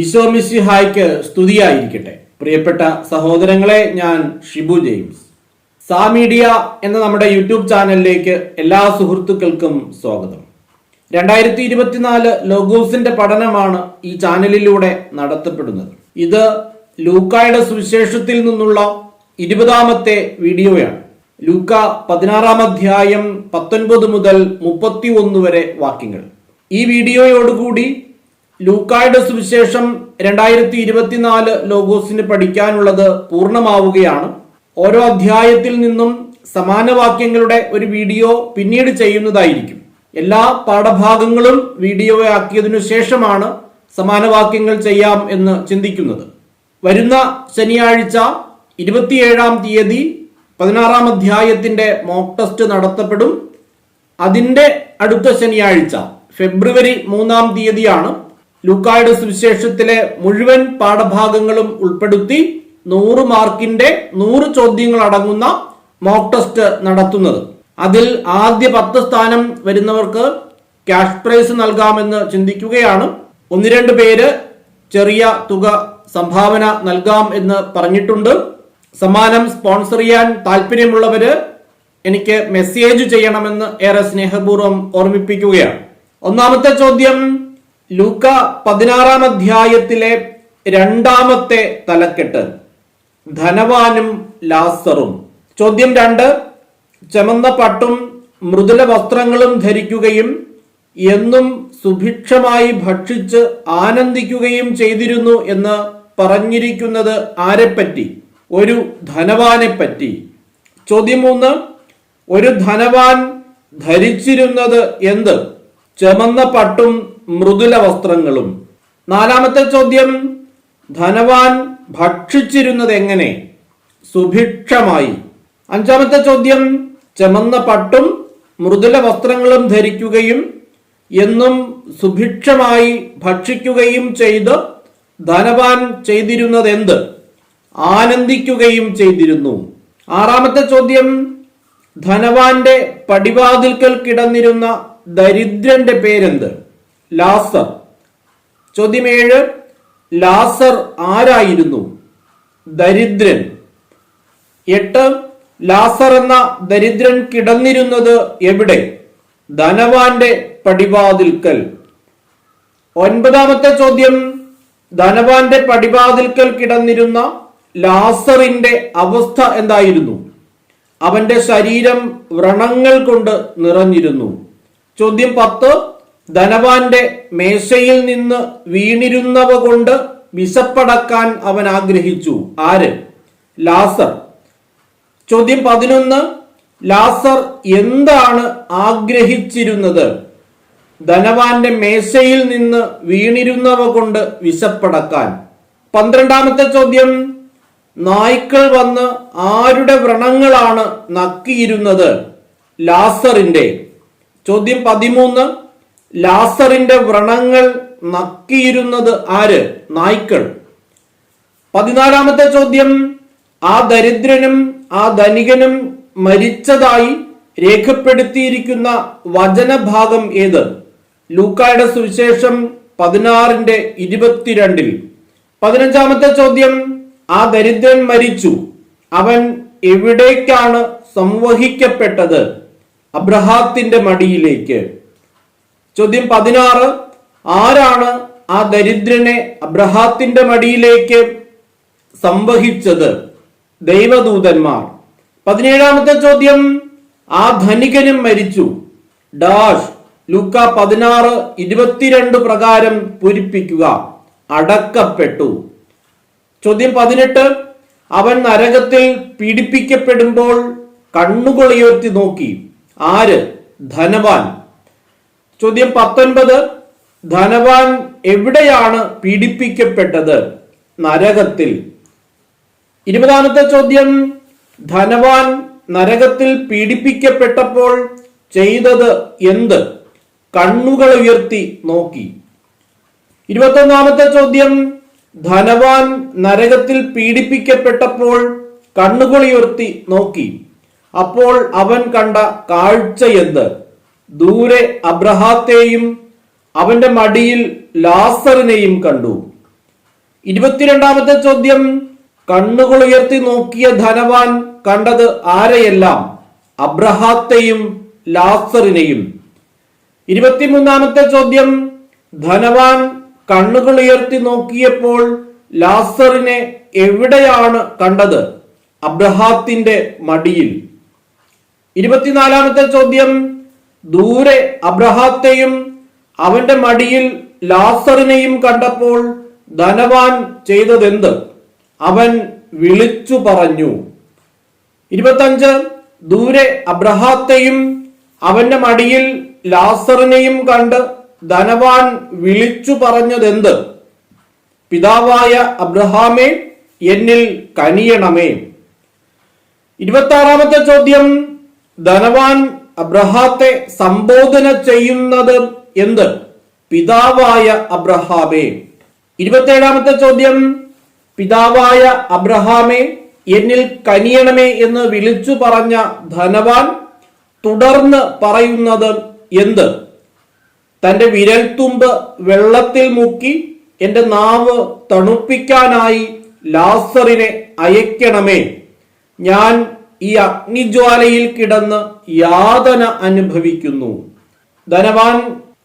ഈശോ മിശിഹായ്ക്ക് സ്തുതിയായിരിക്കട്ടെ. പ്രിയപ്പെട്ട സഹോദരങ്ങളെ ഞാൻ ഷിബു ജെയിംസ്. സാ മീഡിയ എന്ന നമ്മുടെ യൂട്യൂബ് ചാനലിലേക്ക് എല്ലാ സുഹൃത്തുക്കൾക്കും സ്വാഗതം. രണ്ടായിരത്തി ഇരുപത്തിനാല് ലോഗോസിന്റെ പഠനമാണ് ഈ ചാനലിലൂടെ നടത്തപ്പെടുന്നത്. ഇത് ലൂക്കായുടെ സുവിശേഷത്തിൽ നിന്നുള്ള ഇരുപതാമത്തെ വീഡിയോയാണ്. ലൂക്ക പതിനാറാം അധ്യായം പത്തൊൻപത് മുതൽ മുപ്പത്തി ഒന്ന് വരെ വാക്യങ്ങൾ. ഈ വീഡിയോയോടുകൂടി ലൂക്കായുടെ സുവിശേഷം രണ്ടായിരത്തി ഇരുപത്തിനാല് ലോഗോസിന് പഠിക്കാനുള്ളത് പൂർണമാവുകയാണ്. ഓരോ അധ്യായത്തിൽ നിന്നും സമാന വാക്യങ്ങളുടെ ഒരു വീഡിയോ പിന്നീട് ചെയ്യുന്നതായിരിക്കും. എല്ലാ പാഠഭാഗങ്ങളും വീഡിയോ ആക്കിയതിനു ശേഷമാണ് സമാന വാക്യങ്ങൾ ചെയ്യാം എന്ന് ചിന്തിക്കുന്നത്. വരുന്ന ശനിയാഴ്ച ഇരുപത്തിയേഴാം തീയതി പതിനാറാം അധ്യായത്തിന്റെ മോക്ക് ടെസ്റ്റ് നടത്തപ്പെടും. അതിന്റെ അടുത്ത ശനിയാഴ്ച ഫെബ്രുവരി മൂന്നാം തീയതിയാണ് ലൂക്കായുടെ സുവിശേഷത്തിലെ മുഴുവൻ പാഠഭാഗങ്ങളും ഉൾപ്പെടുത്തി നൂറ് മാർക്കിന്റെ നൂറ് ചോദ്യങ്ങൾ അടങ്ങുന്ന മോക്ക് ടെസ്റ്റ് നടത്തുന്നത്. അതിൽ ആദ്യ പത്ത് സ്ഥാനം വരുന്നവർക്ക് ക്യാഷ് പ്രൈസ് നൽകാമെന്ന് ചിന്തിക്കുകയാണ്. ഒന്ന് രണ്ട് പേര് ചെറിയ തുക സംഭാവന നൽകാം എന്ന് പറഞ്ഞിട്ടുണ്ട്. സമ്മാനം സ്പോൺസർ ചെയ്യാൻ താല്പര്യമുള്ളവര് എനിക്ക് മെസ്സേജ് ചെയ്യണമെന്ന് ഏറെ സ്നേഹപൂർവം ഓർമ്മിപ്പിക്കുകയാണ്. ഒന്നാമത്തെ ചോദ്യം ലൂക്ക പതിനാറാം അധ്യായത്തിലെ രണ്ടാമത്തെ തലക്കെട്ട്. ധനവാനും ലാസറും. ചോദ്യം രണ്ട്. ചമന്ന പട്ടും മൃദുല വസ്ത്രങ്ങളും ധരിക്കുകയും എന്നും സുഭിക്ഷമായി ഭക്ഷിച്ച് ആനന്ദിക്കുകയും ചെയ്തിരുന്നു എന്ന് പറഞ്ഞിരിക്കുന്നത് ആരെപ്പറ്റി? ഒരു ധനവാനെ പറ്റി ചോദ്യം മൂന്ന്. ഒരു ധനവാൻ ധരിച്ചിരുന്നത് എന്ത്? ചമന്ന പട്ടും മൃദുല വസ്ത്രങ്ങളും നാലാമത്തെ ചോദ്യം ധനവാൻ ഭക്ഷിച്ചിരുന്നത് എങ്ങനെ സുഭിക്ഷമായി. അഞ്ചാമത്തെ ചോദ്യം ചമന്ന പട്ടും മൃദുല വസ്ത്രങ്ങളും ധരിക്കുകയും എന്നും സുഭിക്ഷമായി ഭക്ഷിക്കുകയും ചെയ്ത് ധനവാൻ ചെയ്തിരുന്നത് എന്ത് ആനന്ദിക്കുകയും ചെയ്തിരുന്നു. ആറാമത്തെ ചോദ്യം ധനവാന്റെ പടിവാതിൽക്കൽ കിടന്നിരുന്ന ദരിദ്രന്റെ പേരെന്ത്? ലാസർ. ചോദ്യം ഏഴ് ലാസർ ആരായിരുന്നു? ദരിദ്രൻ. എട്ട് ലാസർ എന്ന ദരിദ്രൻ കിടന്നിരുന്നത് എവിടെ? ധനവാന്റെ പടിവാതിൽക്കൽ. ഒൻപതാമത്തെ ചോദ്യം ധനവാന്റെ പടിവാതിൽക്കൽ കിടന്നിരുന്ന ലാസറിന്റെ അവസ്ഥ എന്തായിരുന്നു? അവന്റെ ശരീരം വ്രണങ്ങൾ കൊണ്ട് നിറഞ്ഞിരുന്നു. ചോദ്യം പത്ത് ധനവാന്റെ മേശയിൽ നിന്ന് വീണിരുന്നവ കൊണ്ട് വിശപ്പടക്കാൻ അവൻ ആഗ്രഹിച്ചു. ആര്? ലാസർ. ചോദ്യം പതിനൊന്ന്. ലാസർ എന്താണ് ആഗ്രഹിച്ചിരുന്നത്? ധനവാന്റെ മേശയിൽ നിന്ന് വീണിരുന്നവ കൊണ്ട് വിശപ്പടക്കാൻ. പന്ത്രണ്ടാമത്തെ ചോദ്യം. നായ്ക്കൾ വന്ന് ആരുടെ വ്രണങ്ങളാണ് നക്കിയിരുന്നത്? ലാസറിന്റെ. ചോദ്യം പതിമൂന്ന്. ലാസറിന്റെ വ്രണങ്ങൾ നക്കിയിരുന്നത് ആര്? നായ്ക്കൾ. പതിനാലാമത്തെ ചോദ്യം ആ ദരിദ്രനും ആ ധനികനും മരിച്ചതായി രേഖപ്പെടുത്തിയിരിക്കുന്ന വചനഭാഗം ഏത്? ലൂക്കായുടെ സുവിശേഷം പതിനാറിന്റെ ഇരുപത്തിരണ്ടിൽ. പതിനഞ്ചാമത്തെ ചോദ്യം ആ ദരിദ്രൻ മരിച്ചു. അവൻ എവിടേക്കാണ് സംവഹിക്കപ്പെട്ടത്? അബ്രഹാത്തിന്റെ മടിയിലേക്ക്. ചോദ്യം പതിനാറ്. ആരാണ് ആ ദരിദ്രനെ അബ്രഹാത്തിന്റെ മടിയിലേക്ക് സംവഹിച്ചത്? ദൈവദൂതന്മാർ. പതിനേഴാമത്തെ ചോദ്യം. ആ ധനികനും മരിച്ചു. ഡാഷ് ലൂക്ക പതിനാറ് ഇരുപത്തിരണ്ട് പ്രകാരം പൂരിപ്പിക്കുക. അടക്കപ്പെട്ടു. ചോദ്യം പതിനെട്ട്. അവൻ നരകത്തിൽ പീഡിപ്പിക്കപ്പെടുമ്പോൾ കണ്ണുകൾ ഉയർത്തി നോക്കി. ആര്? ധനവാൻ. ചോദ്യം പത്തൊൻപത്. ധനവാൻ എവിടെയാണ് പീഡിപ്പിക്കപ്പെട്ടത്? നരകത്തിൽ. ഇരുപതാമത്തെ ചോദ്യം. ധനവാൻ നരകത്തിൽ പീഡിപ്പിക്കപ്പെട്ടപ്പോൾ ചെയ്തത് എന്ത്? കണ്ണുകൾ ഉയർത്തി നോക്കി. ഇരുപത്തൊന്നാമത്തെ ചോദ്യം. ധനവാൻ നരകത്തിൽ പീഡിപ്പിക്കപ്പെട്ടപ്പോൾ കണ്ണുകൾ ഉയർത്തി നോക്കി. അപ്പോൾ അവൻ കണ്ട കാഴ്ച എന്ത്? ദൂരെ അബ്രഹാത്തെയും അവന്റെ മടിയിൽ ലാസറിനെയും കണ്ടു. ഇരുപത്തിരണ്ടാമത്തെ ചോദ്യം കണ്ണുകൾ ഉയർത്തി നോക്കിയ ധനവാൻ കണ്ടത് ആരെയെല്ലാം? അബ്രഹാത്തെയും ലാസറിനെയും. ഇരുപത്തിമൂന്നാമത്തെ ചോദ്യം ധനവാൻ കണ്ണുകൾ ഉയർത്തി നോക്കിയപ്പോൾ ലാസറിനെ എവിടെയാണ് കണ്ടത്? അബ്രഹാത്തിന്റെ മടിയിൽ. ഇരുപത്തിനാലാമത്തെ ചോദ്യം ദൂരെ അബ്രഹാത്തെയും അവന്റെ മടിയിൽ ലാസറിനെയും കണ്ടപ്പോൾ ധനവാൻ ചെയ്തതെന്ത്? അവൻ വിളിച്ചു പറഞ്ഞു. ഇരുപത്തഞ്ച് ദൂരെ അബ്രഹാത്തെയും അവന്റെ മടിയിൽ ലാസറിനെയും കണ്ട് ധനവാൻ വിളിച്ചു പറഞ്ഞതെന്ത്? പിതാവായ അബ്രഹാമേ എന്നിൽ കനിയണമേ. ഇരുപത്തി ചോദ്യം ധനവാൻ അബ്രഹാത്തെ സംബോധന ചെയ്യുന്നത് എന്ത്? പിതാവായ അബ്രഹാമേ. ഇരുപത്തേഴാമത്തെ ചോദ്യം. പിതാവായ അബ്രഹാമേ എന്നിൽ കനിയണമേ എന്ന് വിളിച്ചു പറഞ്ഞ ധനവാൻ തുടർന്ന് പറയുന്നത് എന്ത്? തന്റെ വിരൽത്തുമ്പ് വെള്ളത്തിൽ മുക്കി എന്റെ നാവ് തണുപ്പിക്കാനായി ലാസറിനെ അയക്കണമേ. ഞാൻ ഈ അഗ്നിജ്വാലയിൽ കിടന്ന് യാതന അനുഭവിക്കുന്നു. ധനവാൻ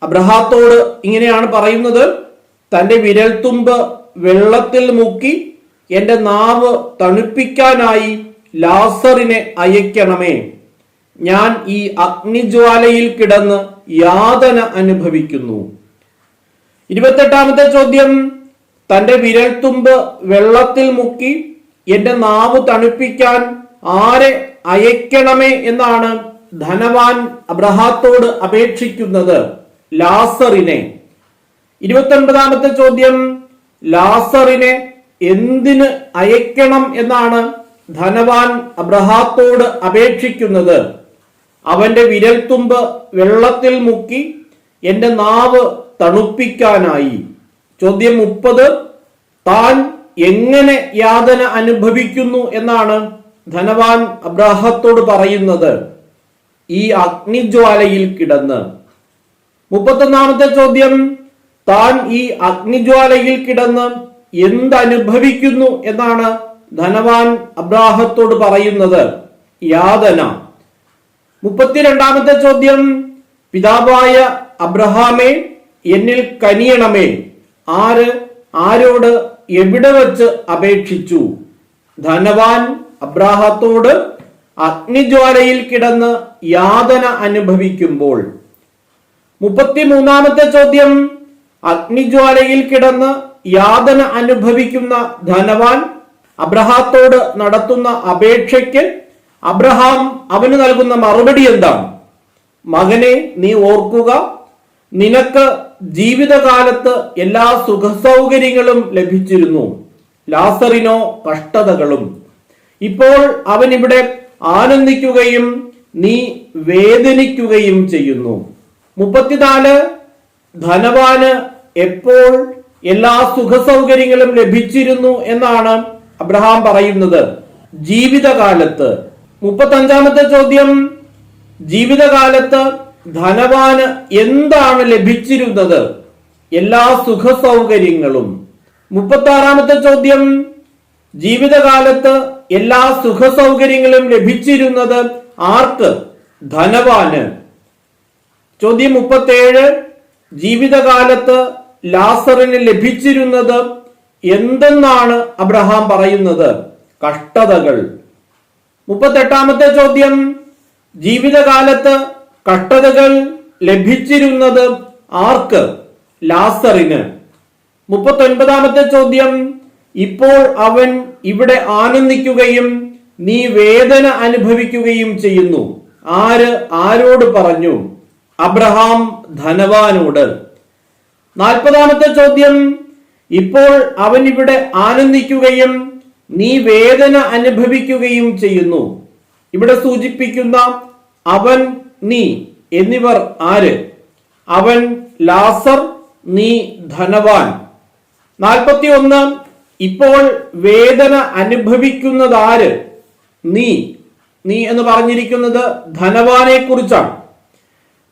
അബ്രഹാത്തോട് ഇങ്ങനെയാണ് പറയുന്നത് തന്റെ വിരൽത്തുമ്പ് വെള്ളത്തിൽ മുക്കി എന്റെ നാവ് തണുപ്പിക്കാനായി ലാസറിനെ അയക്കണമേ. ഞാൻ ഈ അഗ്നിജ്വാലയിൽ കിടന്ന് യാതന അനുഭവിക്കുന്നു. ഇരുപത്തെട്ടാമത്തെ ചോദ്യം തന്റെ വിരൽത്തുമ്പ് വെള്ളത്തിൽ മുക്കി എന്റെ നാവ് തണുപ്പിക്കാൻ ആരെ അയക്കണമേ എന്നാണ് ധനവാൻ അബ്രഹാത്തോട് അപേക്ഷിക്കുന്നത് ലാസറിനെ. ഇരുപത്തൊൻപതാമത്തെ ചോദ്യം ലാസറിനെ എന്തിന് അയക്കണം എന്നാണ് ധനവാൻ അബ്രഹാത്തോട് അപേക്ഷിക്കുന്നത്. അവന്റെ വിരൽത്തുമ്പ് വെള്ളത്തിൽ മുക്കി എന്റെ നാവ് തണുപ്പിക്കാനായി. ചോദ്യം മുപ്പത് താൻ എങ്ങനെ യാതന അനുഭവിക്കുന്നു എന്നാണ് ധനവാൻ അബ്രാഹത്തോട് പറയുന്നത് ഈ അഗ്നിജ്വാലയിൽ കിടന്ന്. മുപ്പത്തൊന്നാമത്തെ ചോദ്യം താൻ ഈ അഗ്നിജ്വാലയിൽ കിടന്ന് എന്തനുഭവിക്കുന്നു എന്നാണ് ധനവാൻ അബ്രാഹത്തോട് പറയുന്നത്. യാതന. മുപ്പത്തിരണ്ടാമത്തെ ചോദ്യം പിതാവായ അബ്രഹാമേ എന്നിൽ കനിയണമേ. ആര് ആരോട് എവിടെ വച്ച് അപേക്ഷിച്ചു? ധനവാൻ അബ്രാഹത്തോട് അഗ്നിജ്വാലയിൽ കിടന്ന് യാതന അനുഭവിക്കുമ്പോൾ. മുപ്പത്തിമൂന്നാമത്തെ ചോദ്യം അഗ്നിജ്വാലയിൽ കിടന്ന് യാതന അനുഭവിക്കുന്ന ധനവാൻ അബ്രഹാത്തോട് നടത്തുന്ന അപേക്ഷയ്ക്ക് അബ്രഹാം അവന് നൽകുന്ന മറുപടി എന്താണ്? മകനെ നീ ഓർക്കുക നിനക്ക് ജീവിതകാലത്ത് എല്ലാ സുഖസൗകര്യങ്ങളും ലഭിച്ചിരുന്നു. ലാസറിനോ കഷ്ടതകളും. ഇപ്പോൾ അവൻ ഇവിടെ ആനന്ദിക്കുകയും നീ വേദനിക്കുകയും ചെയ്യുന്നു. മുപ്പത്തിനാല് ധനവാന് എപ്പോൾ എല്ലാ സുഖസൗകര്യങ്ങളും ലഭിച്ചിരുന്നു എന്നാണ് അബ്രഹാം പറയുന്നത്. ജീവിതകാലത്ത്. മുപ്പത്തഞ്ചാമത്തെ ചോദ്യം ജീവിതകാലത്ത് ധനവാന് എന്താണ് ലഭിച്ചിരുന്നത്? എല്ലാ സുഖസൗകര്യങ്ങളും. മുപ്പത്തി ആറാമത്തെ ചോദ്യം ജീവിതകാലത്ത് എല്ലാ സുഖ സൗകര്യങ്ങളും ലഭിച്ചിരുന്നത് ആർക്ക്? ധനവാന് ചോദ്യം മുപ്പത്തേഴ്. ജീവിതകാലത്ത് ലാസറിന് ലഭിച്ചിരുന്നത് എന്തെന്നാണ് അബ്രഹാം പറയുന്നത്? കഷ്ടതകൾ. മുപ്പത്തെട്ടാമത്തെ ചോദ്യം. ജീവിതകാലത്ത് കഷ്ടതകൾ ലഭിച്ചിരുന്നത് ആർക്ക്? ലാസറിന്. മുപ്പത്തൊൻപതാമത്തെ ചോദ്യം. ഇപ്പോൾ അവൻ ഇവിടെ ആനന്ദിക്കുകയും നീ വേദന അനുഭവിക്കുകയും ചെയ്യുന്നു. ആര് ആരോട് പറഞ്ഞു? അബ്രഹാം ധനവാനോട്. നാൽപ്പതാമത്തെ ചോദ്യം ഇപ്പോൾ അവൻ ഇവിടെ ആനന്ദിക്കുകയും നീ വേദന അനുഭവിക്കുകയും ചെയ്യുന്നു. ഇവിടെ സൂചിപ്പിക്കുന്ന അവൻ നീ എന്നിവർ ആര്? അവൻ ലാസർ നീ ധനവാൻ. നാൽപ്പത്തി ഒന്ന് ഇപ്പോൾ വേദന അനുഭവിക്കുന്നത് ആര്? നീ. നീ എന്ന് പറഞ്ഞിരിക്കുന്നത് ധനവാനെ കുറിച്ചാണ്.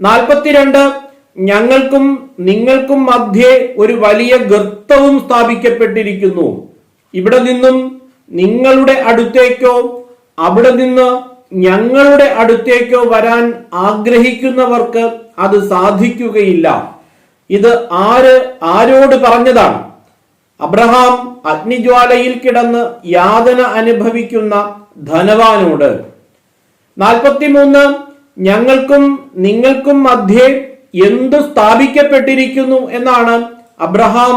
നാൽപ്പത്തിരണ്ട് ഞങ്ങൾക്കും നിങ്ങൾക്കും മധ്യേ ഒരു വലിയ ഗർത്തവും സ്ഥാപിക്കപ്പെട്ടിരിക്കുന്നു. ഇവിടെ നിന്നും നിങ്ങളുടെ അടുത്തേക്കോ അവിടെ നിന്ന് ഞങ്ങളുടെ അടുത്തേക്കോ വരാൻ ആഗ്രഹിക്കുന്നവർക്ക് അത് സാധിക്കുകയില്ല. ഇത് ആര് ആരോട് പറഞ്ഞതാണ്? അബ്രഹാം അഗ്നിജ്വാലയിൽ കിടന്ന് യാതന അനുഭവിക്കുന്ന ധനവാനോട് നാൽപ്പത്തിമൂന്ന് ഞങ്ങൾക്കും നിങ്ങൾക്കും മധ്യേ എന്തു സ്ഥാപിക്കപ്പെട്ടിരിക്കുന്നു? എന്നാണ് അബ്രഹാം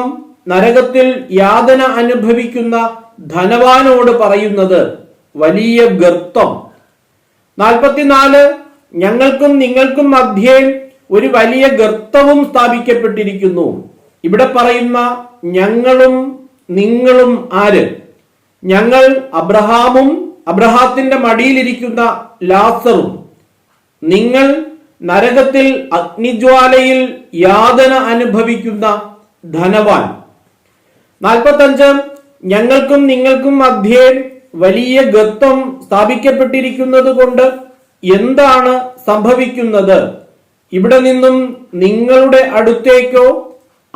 നരകത്തിൽ യാതന അനുഭവിക്കുന്ന ധനവാനോട് പറയുന്നത്. വലിയ ഗർത്തം. നാൽപ്പത്തിനാല് ഞങ്ങൾക്കും നിങ്ങൾക്കും മധ്യേ ഒരു വലിയ ഗർത്തവും സ്ഥാപിക്കപ്പെട്ടിരിക്കുന്നു. ഇവിടെ പറയുന്ന ഞങ്ങളും നിങ്ങളും ആര്? ഞങ്ങൾ അബ്രഹാമും അബ്രഹാത്തിന്റെ മടിയിലിരിക്കുന്ന ലാസറും. നിങ്ങൾ നരകത്തിൽ അഗ്നിജ്വാലയിൽ യാതന അനുഭവിക്കുന്ന ധനവാൻ. നാൽപ്പത്തഞ്ച് ഞങ്ങൾക്കും നിങ്ങൾക്കും മധ്യേ വലിയ ഗത്വം സ്ഥാപിക്കപ്പെട്ടിരിക്കുന്നത് കൊണ്ട് എന്താണ് സംഭവിക്കുന്നത്? ഇവിടെ നിന്നും നിങ്ങളുടെ അടുത്തേക്കോ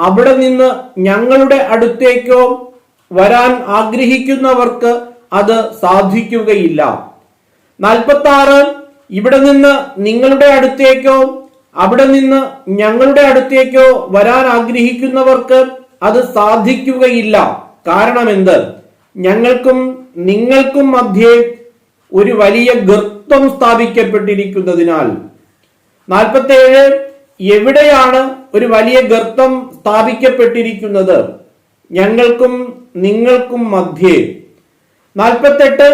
അവിടെ നിന്ന് ഞങ്ങളുടെ അടുത്തേക്കോ വരാൻ ആഗ്രഹിക്കുന്നവർക്ക് അത് സാധിക്കുകയില്ല. നാൽപ്പത്തി ആറ് ഇവിടെ നിന്ന് നിങ്ങളുടെ അടുത്തേക്കോ അവിടെ നിന്ന് ഞങ്ങളുടെ അടുത്തേക്കോ വരാൻ ആഗ്രഹിക്കുന്നവർക്ക് അത് സാധിക്കുകയില്ല. കാരണം എന്ത്? ഞങ്ങൾക്കും നിങ്ങൾക്കും മധ്യേ ഒരു വലിയ ഗർത്തം സ്ഥാപിക്കപ്പെട്ടിരിക്കുന്നതിനാൽ. നാൽപ്പത്തേഴ് എവിടെയാണ് ഒരു വലിയ ഗർത്തം സ്ഥാപിക്കപ്പെട്ടിരിക്കുന്നത്? ഞങ്ങൾക്കും നിങ്ങൾക്കും മധ്യേ. നാൽപ്പത്തെട്ട്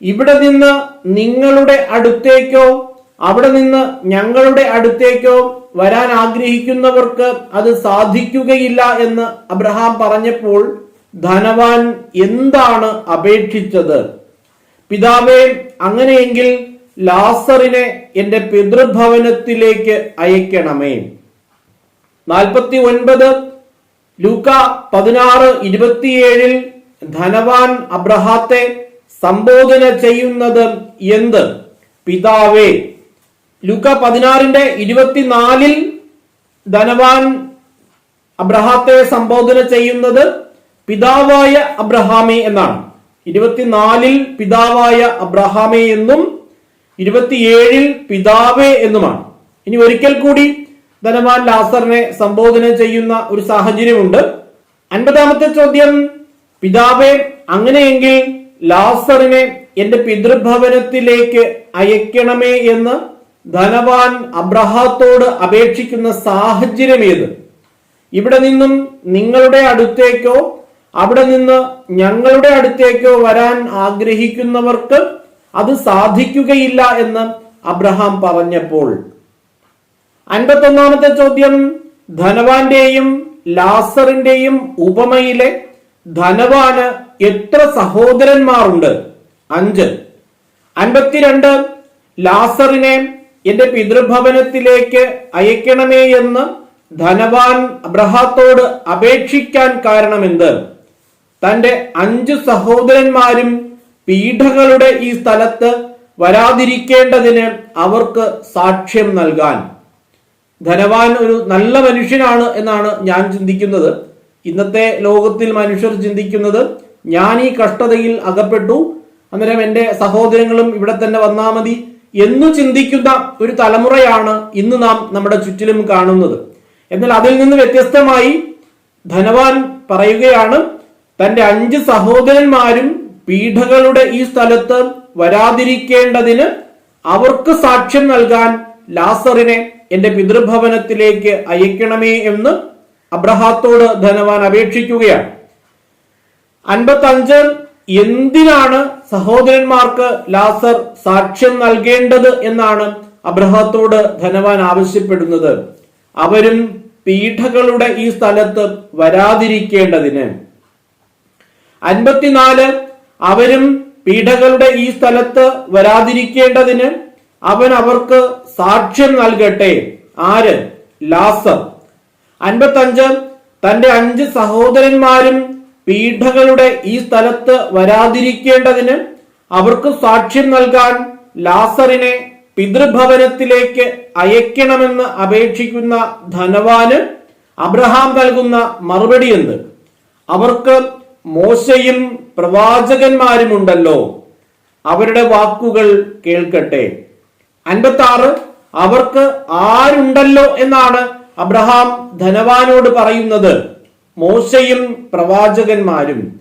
ഇവിടെ നിന്ന് നിങ്ങളുടെ അടുത്തേക്കോ അവിടെ നിന്ന് ഞങ്ങളുടെ അടുത്തേക്കോ വരാൻ ആഗ്രഹിക്കുന്നവർക്ക് അത് സാധിക്കുകയില്ല എന്ന് അബ്രഹാം പറഞ്ഞപ്പോൾ ധനവാൻ എന്താണ് അപേക്ഷിച്ചത്? പിതാവേ അങ്ങനെയെങ്കിൽ ലാസറിനെ എന്റെ പിതൃഭവനത്തിലേക്ക് അയക്കണമേ. നാൽപ്പത്തി ഒൻപത് ലൂക്ക പതിനാറ് ഇരുപത്തിയേഴിൽ ധനവാൻ അബ്രഹാത്തെ സംബോധന ചെയ്യുന്നത് എന്ത്? പിതാവേ ലൂക്ക പതിനാറിന്റെ ഇരുപത്തിനാലിൽ ധനവാൻ അബ്രഹാത്തെ സംബോധന ചെയ്യുന്നത് പിതാവായ അബ്രഹാമേ എന്നാണ്. ഇരുപത്തിനാലിൽ പിതാവായ അബ്രഹാമേ എന്നും ഇരുപത്തിയേഴിൽ പിതാവേ എന്നുമാണ്. ഇനി ഒരിക്കൽ കൂടി ധനവാൻ ലാസറിനെ സംബോധന ചെയ്യുന്ന ഒരു സാഹചര്യമുണ്ട്. അൻപതാമത്തെ ചോദ്യം പിതാവേ അങ്ങനെയെങ്കിൽ ലാസറിനെ എന്റെ പിതൃഭവനത്തിലേക്ക് അയക്കണമേ എന്ന് ധനവാൻ അബ്രഹാത്തോട് അപേക്ഷിക്കുന്ന സാഹചര്യം ഏത്? ഇവിടെ നിന്നും നിങ്ങളുടെ അടുത്തേക്കോ അവിടെ നിന്ന് ഞങ്ങളുടെ അടുത്തേക്കോ വരാൻ ആഗ്രഹിക്കുന്നവർക്ക് അത് സാധിക്കുകയില്ല എന്ന് അബ്രഹാം പറഞ്ഞപ്പോൾ. അൻപത്തൊന്നാമത്തെ ചോദ്യം ധനവാന്റെയും ലാസറിന്റെയും ഉപമയിലെ ധനവാന് എത്ര സഹോദരന്മാരുണ്ട്? അഞ്ച്. അൻപത്തിരണ്ട് ലാസറിനെ എന്റെ പിതൃഭവനത്തിലേക്ക് അയക്കണമേ എന്ന് ധനവാൻ അബ്രഹാത്തോട് അപേക്ഷിക്കാൻ കാരണമെന്ത്? തന്റെ അഞ്ച് സഹോദരന്മാരും പീഠകളുടെ ഈ സ്ഥലത്ത് വരാതിരിക്കേണ്ടതിന് അവർക്ക് സാക്ഷ്യം നൽകാൻ. ധനവാൻ ഒരു നല്ല മനുഷ്യനാണ് എന്നാണ് ഞാൻ ചിന്തിക്കുന്നത്. ഇന്നത്തെ ലോകത്തിൽ മനുഷ്യർ ചിന്തിക്കുന്നത് ഞാൻ ഈ കഷ്ടതയിൽ അകപ്പെട്ടു അന്നേരം എന്റെ സഹോദരങ്ങളും ഇവിടെ തന്നെ വന്നാൽ മതി എന്നു ചിന്തിക്കുന്ന ഒരു തലമുറയാണ് ഇന്ന് നാം നമ്മുടെ ചുറ്റിലും കാണുന്നത്. എന്നാൽ അതിൽ നിന്ന് വ്യത്യസ്തമായി ധനവാൻ പറയുകയാണ് തന്റെ അഞ്ച് സഹോദരന്മാരും പീഠകളുടെ ഈ സ്ഥലത്ത് വരാതിരിക്കേണ്ടതിന് അവർക്ക് സാക്ഷ്യം നൽകാൻ ലാസറിനെ എന്റെ പിതൃഭവനത്തിലേക്ക് അയക്കണമേ എന്ന് അബ്രഹാത്തോട് ധനവാൻ അപേക്ഷിക്കുകയാണ്. അൻപത്തി അഞ്ച് എന്തിനാണ് സഹോദരന്മാർക്ക് ലാസർ സാക്ഷ്യം നൽകേണ്ടത് എന്നാണ് അബ്രഹാത്തോട് ധനവാൻ ആവശ്യപ്പെടുന്നത്. അവരും പീഠകളുടെ ഈ സ്ഥലത്ത് വരാതിരിക്കേണ്ടതിന്. അൻപത്തിനാല് അവരും പീഠകളുടെ ഈ സ്ഥലത്ത് വരാതിരിക്കേണ്ടതിന് അവൻ അവർക്ക് സാക്ഷ്യം നൽകട്ടെ. ആര്? ലാസർ. അൻപത്തഞ്ച്. തന്റെ അഞ്ച് സഹോദരന്മാരും പീഠകളുടെ ഈ സ്ഥലത്ത് വരാതിരിക്കേണ്ടതിന് അവർക്ക് സാക്ഷ്യം നൽകാൻ ലാസറിനെ പിതൃഭവനത്തിലേക്ക് അയക്കണമെന്ന് അപേക്ഷിക്കുന്ന ധനവാന് അബ്രഹാം നൽകുന്ന മറുപടി എന്ത് അവർക്ക് മോശയും പ്രവാചകന്മാരുമുണ്ടല്ലോ. അവരുടെ വാക്കുകൾ കേൾക്കട്ടെ. അൻപത്തി ആറ് അവർക്ക് ആരുണ്ടല്ലോ എന്നാണ് അബ്രഹാം ധനവാനോട് പറയുന്നത്. മോശയും പ്രവാചകന്മാരും.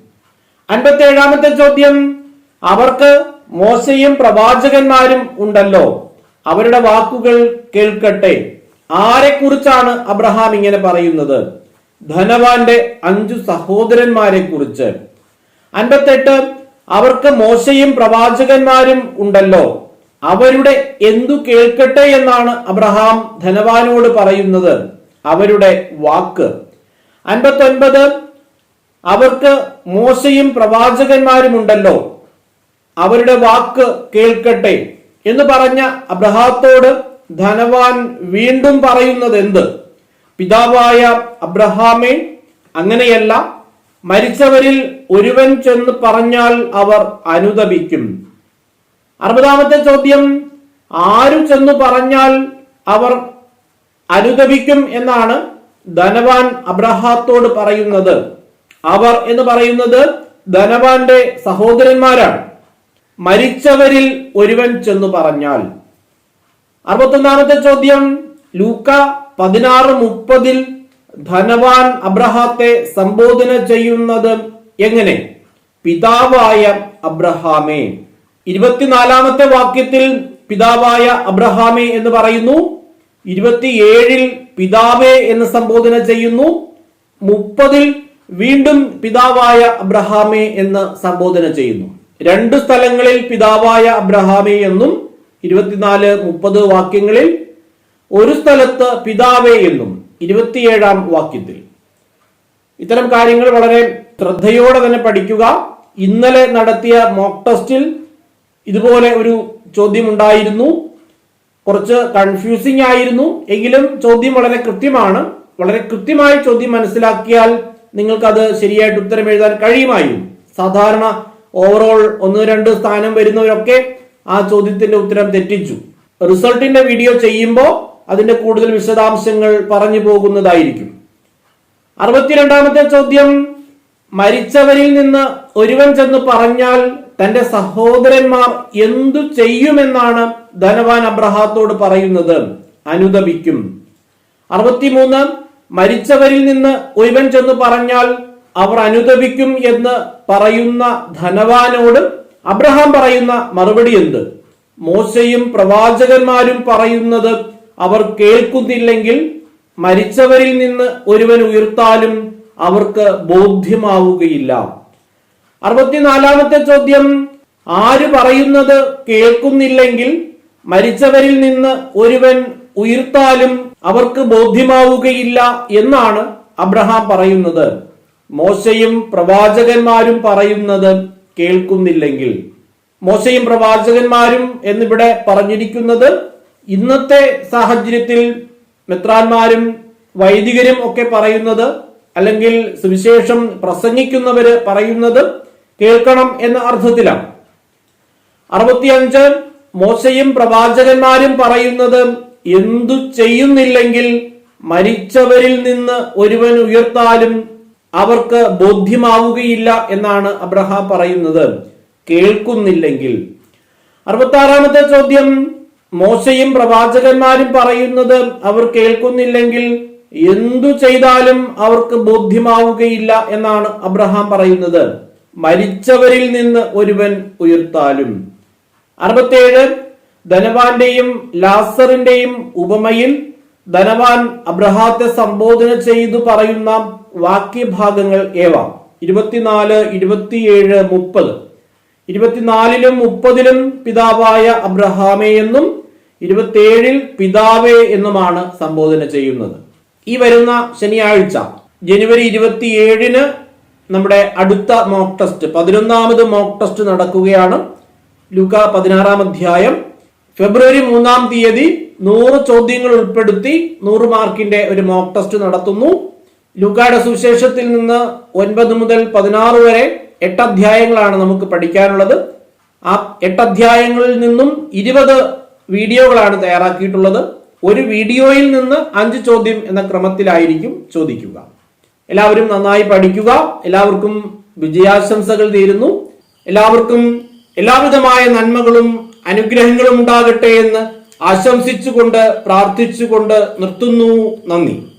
അൻപത്തി ഏഴാമത്തെ ചോദ്യം അവർക്ക് മോശയും പ്രവാചകന്മാരും ഉണ്ടല്ലോ. അവരുടെ വാക്കുകൾ കേൾക്കട്ടെ. ആരെക്കുറിച്ചാണ് അബ്രഹാം ഇങ്ങനെ പറയുന്നത്? ധനവാന്റെ അഞ്ചു സഹോദരന്മാരെ കുറിച്ച് അൻപത്തെട്ട് അവർക്ക് മോശയും പ്രവാചകന്മാരും ഉണ്ടല്ലോ. അവരുടെ എന്തു കേൾക്കട്ടെ എന്നാണ് അബ്രഹാം ധനവാനോട് പറയുന്നത്. അവരുടെ വാക്ക്. അൻപത്തൊൻപത് അവർക്ക് മോശയും പ്രവാചകന്മാരും ഉണ്ടല്ലോ. അവരുടെ വാക്ക് കേൾക്കട്ടെ എന്ന് പറഞ്ഞ അബ്രഹാത്തോട് ധനവാൻ വീണ്ടും പറയുന്നത് എന്ത് പിതാവായ അബ്രഹാമേ അങ്ങനെയല്ല. മരിച്ചവരിൽ ഒരുവൻ ചെന്ന് പറഞ്ഞാൽ അവർ അനുദപിക്കും. അറുപതാമത്തെ ചോദ്യം ആരു ചെന്ന് പറഞ്ഞാൽ അവർ അനുദപിക്കും എന്നാണ് ധനവാൻ അബ്രഹാത്തോട് പറയുന്നത്. അവർ എന്ന് പറയുന്നത് ധനവാന്റെ സഹോദരന്മാരാണ്. മരിച്ചവരിൽ ഒരുവൻ ചെന്ന് പറഞ്ഞാൽ. അറുപത്തൊന്നാമത്തെ ചോദ്യം ലൂക്ക പതിനാറ് മുപ്പതിൽ ധനവാൻ അബ്രഹാത്തെ സംബോധന ചെയ്യുന്നത് എങ്ങനെ? പിതാവായ അബ്രഹാമേ. ഇരുപത്തിനാലാമത്തെ വാക്യത്തിൽ പിതാവായ അബ്രഹാമേ എന്ന് പറയുന്നു. ഇരുപത്തിയേഴിൽ പിതാവേ എന്ന് സംബോധന ചെയ്യുന്നു. മുപ്പതിൽ വീണ്ടും പിതാവായ അബ്രഹാമേ എന്ന് സംബോധന ചെയ്യുന്നു. രണ്ട് സ്ഥലങ്ങളിൽ പിതാവായ അബ്രഹാമേ എന്നും ഇരുപത്തിനാല് മുപ്പത് വാക്യങ്ങളിൽ ഒരു സ്ഥലത്ത് പിതാവേ എന്നും ഇരുപത്തിയേഴാം വാക്യത്തിൽ. ഇത്തരം കാര്യങ്ങൾ വളരെ ശ്രദ്ധയോടെ തന്നെ പഠിക്കുക. ഇന്നലെ നടത്തിയ മോക്ക് ടെസ്റ്റിൽ ഇതുപോലെ ഒരു ചോദ്യം ഉണ്ടായിരുന്നു കുറച്ച് കൺഫ്യൂസിംഗ് ആയിരുന്നു. എങ്കിലും ചോദ്യം വളരെ കൃത്യമാണ്. വളരെ കൃത്യമായി ചോദ്യം മനസ്സിലാക്കിയാൽ നിങ്ങൾക്കത് ശരിയായിട്ട് ഉത്തരം എഴുതാൻ കഴിയുമായിരുന്നു. സാധാരണ ഓവറോൾ ഒന്ന് രണ്ട് സ്ഥാനം വരുന്നവരൊക്കെ ആ ചോദ്യത്തിന്റെ ഉത്തരം തെറ്റിച്ചു. റിസൾട്ടിന്റെ വീഡിയോ ചെയ്യുമ്പോൾ അതിന്റെ കൂടുതൽ വിശദാംശങ്ങൾ പറഞ്ഞു പോകുന്നതായിരിക്കും. അറുപത്തിരണ്ടാമത്തെ ചോദ്യം മരിച്ചവരിൽ നിന്ന് ഒരുവൻ ചെന്ന് പറഞ്ഞാൽ തന്റെ സഹോദരന്മാർ എന്തു ചെയ്യുമെന്നാണ് ധനവാൻ അബ്രഹാത്തോട് പറയുന്നത്. അനുദപിക്കും. അറുപത്തിമൂന്ന് മരിച്ചവരിൽ നിന്ന് ഒരുവൻ ചെന്ന് പറഞ്ഞാൽ അവർ അനുദപിക്കും എന്ന് പറയുന്ന ധനവാനോട് അബ്രഹാം പറയുന്ന മറുപടി എന്ത്? മോശയും പ്രവാചകന്മാരും പറയുന്നത് അവർ കേൾക്കുന്നില്ലെങ്കിൽ മരിച്ചവരിൽ നിന്ന് ഒരുവൻ ഉയർത്താലും അവർക്ക് ബോധ്യമാവുകയില്ല. അറുപത്തിനാലാമത്തെ ചോദ്യം ആര് പറയുന്നത് കേൾക്കുന്നില്ലെങ്കിൽ മരിച്ചവരിൽ നിന്ന് ഒരുവൻ ഉയർത്താലും അവർക്ക് ബോധ്യമാവുകയില്ല എന്നാണ് അബ്രഹാം പറയുന്നത്. മോശയും പ്രവാചകന്മാരും പറയുന്നത് കേൾക്കുന്നില്ലെങ്കിൽ. മോശയും പ്രവാചകന്മാരും എന്നിവിടെ പറഞ്ഞിരിക്കുന്നത് ഇന്നത്തെ സാഹചര്യത്തിൽ മെത്രാന്മാരും വൈദികരും ഒക്കെ പറയുന്നത് അല്ലെങ്കിൽ സുവിശേഷം പ്രസംഗിക്കുന്നവര് പറയുന്നത് കേൾക്കണം എന്ന അർത്ഥത്തിലാണ്. അറുപത്തിയഞ്ച് മോശയും പ്രവാചകന്മാരും പറയുന്നത് എന്തു ചെയ്യുന്നില്ലെങ്കിൽ മരിച്ചവരിൽ നിന്ന് ഒരുവൻ ഉയർത്താലും അവർക്ക് ബോധ്യമാവുകയില്ല എന്നാണ് അബ്രഹാം പറയുന്നത്. കേൾക്കുന്നില്ലെങ്കിൽ. അറുപത്തി ആറാമത്തെ ചോദ്യം മോശയും പ്രവാചകന്മാരും പറയുന്നത് അവർ കേൾക്കുന്നില്ലെങ്കിൽ എന്തു ചെയ്താലും അവർക്ക് ബോധ്യമാവുകയില്ല എന്നാണ് അബ്രഹാം പറയുന്നത്. മരിച്ചവരിൽ നിന്ന് ഒരുവൻ ഉയർത്താലും. അറുപത്തേഴ് ധനവാന്റെയും ലാസറിന്റെയും ഉപമയിൽ ധനവാൻ അബ്രഹാത്തെ സംബോധന ചെയ്തു പറയുന്ന വാക്യഭാഗങ്ങൾ ഏവ? ഇരുപത്തിനാല് ഇരുപത്തിയേഴ് മുപ്പത്. ഇരുപത്തിനാലിലും മുപ്പതിലും പിതാവായ അബ്രഹാമേ എന്നും ഇരുപത്തിയേഴിൽ പിതാവേ എന്നുമാണ് സംബോധന ചെയ്യുന്നത്. ഈ വരുന്ന ശനിയാഴ്ച ജനുവരി ഇരുപത്തിയേഴിന് നമ്മുടെ അടുത്ത മോക്ക് ടെസ്റ്റ് പതിനൊന്നാമത് മോക്ക് ടെസ്റ്റ് നടക്കുകയാണ്. ലൂക്ക പതിനാറാം അധ്യായം ഫെബ്രുവരി മൂന്നാം തീയതി നൂറ് ചോദ്യങ്ങൾ ഉൾപ്പെടുത്തി നൂറ് മാർക്കിന്റെ ഒരു മോക്ക് ടെസ്റ്റ് നടത്തുന്നു. ലൂക്കായുടെ സുവിശേഷത്തിൽ നിന്ന് ഒൻപത് മുതൽ പതിനാറ് വരെ എട്ട് അധ്യായങ്ങളാണ് നമുക്ക് പഠിക്കാനുള്ളത്. ആ എട്ട് അധ്യായങ്ങളിൽ നിന്നും ഇരുപത് വീഡിയോകളാണ് തയ്യാറാക്കിയിട്ടുള്ളത്. ഒരു വീഡിയോയിൽ നിന്ന് അഞ്ച് ചോദ്യം എന്ന ക്രമത്തിലായിരിക്കും ചോദിക്കുക. എല്ലാവരും നന്നായി പഠിക്കുക. എല്ലാവർക്കും വിജയാശംസകൾ നേരുന്നു. എല്ലാവർക്കും എല്ലാവിധമായ നന്മകളും അനുഗ്രഹങ്ങളും ഉണ്ടാകട്ടെ എന്ന് ആശംസിച്ചുകൊണ്ട് പ്രാർത്ഥിച്ചുകൊണ്ട് നിർത്തുന്നു. നന്ദി.